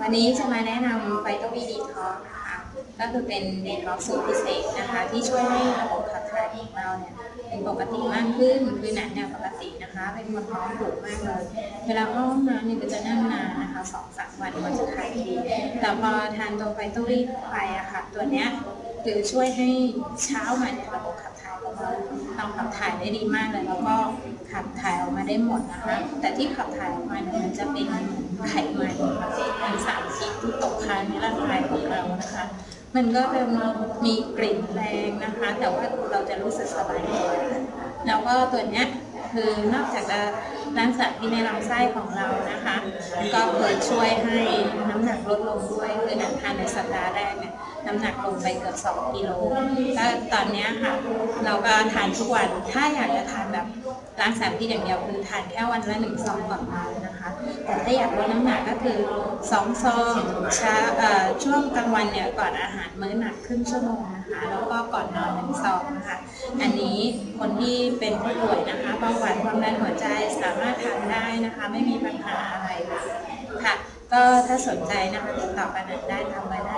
วันนี้จะมาแนะนำไฟโตวีดีท็อกนะคะก็คือเป็นเดท็อกสูตรพิเศษนะคะ ที่ช่วยให้ระบบขับถ่ายของเราเนี่ยเป็นปกติมากขึ้น คือหนักแนวปกตินะคะ เป็นคนท้องผูกมากเลย เวลาเข้าห้องน้ำเนี่ยก็จะนั่งนานนะคะสองสามวันมันจะถ่ายทีแต่พอทานตัวไฟโตวีไปอะค่ะ ตัวเนี้ยคือช่วยให้เช้ามาเนี่ยระบบขับถ่ายของเราเราขับถ่ายได้ดีมากเลยแล้วก็ขับถ่ายออกมาได้หมดนะคะ แต่ที่ขับถ่ายออกมาเนี่ยมันจะเป็นไขมันางในร่างกายของเรานะคะ มันก็จะมีกลิ่นแรงนะคะ แต่ว่าเราจะรู้สึกสบายตัวแล้วก็ตัวเนี้ยคือนอกจากจะล้างสารพิษในลำไส้ของเรานะคะ ก็เผยช่วยให้น้ำหนักลดลงด้วยคือหนักทาน น้ำหนักลงไปเกือบ2กิโลแล้วตอนนี้ค่ะ เราก็ทานทุกวัน ถ้าอยากจะทานแบบล้างสารพิษอย่างเดียวคือทานแค่วันละหนึ่งซองก่อนนอนนะคะ แต่ถ้าอยากลดน้ำหนักก็คือสองซองเช้าช่วงกลางวันเนี่ยก่อนอาหารมื้อหนักครึ่งชั่วโมงนะคะ แล้วก็ก่อนนอนหนึ่งซองนะคะอันนี้คนที่เป็นผู้ป่วยนะคะเบาหวานความดันหัวใจสามารถทานได้นะคะ ไม่มีปัญหาอะไรค่ะ ก็ถ้าสนใจนะคะติดต่อกันได้ตามเบอร์ด้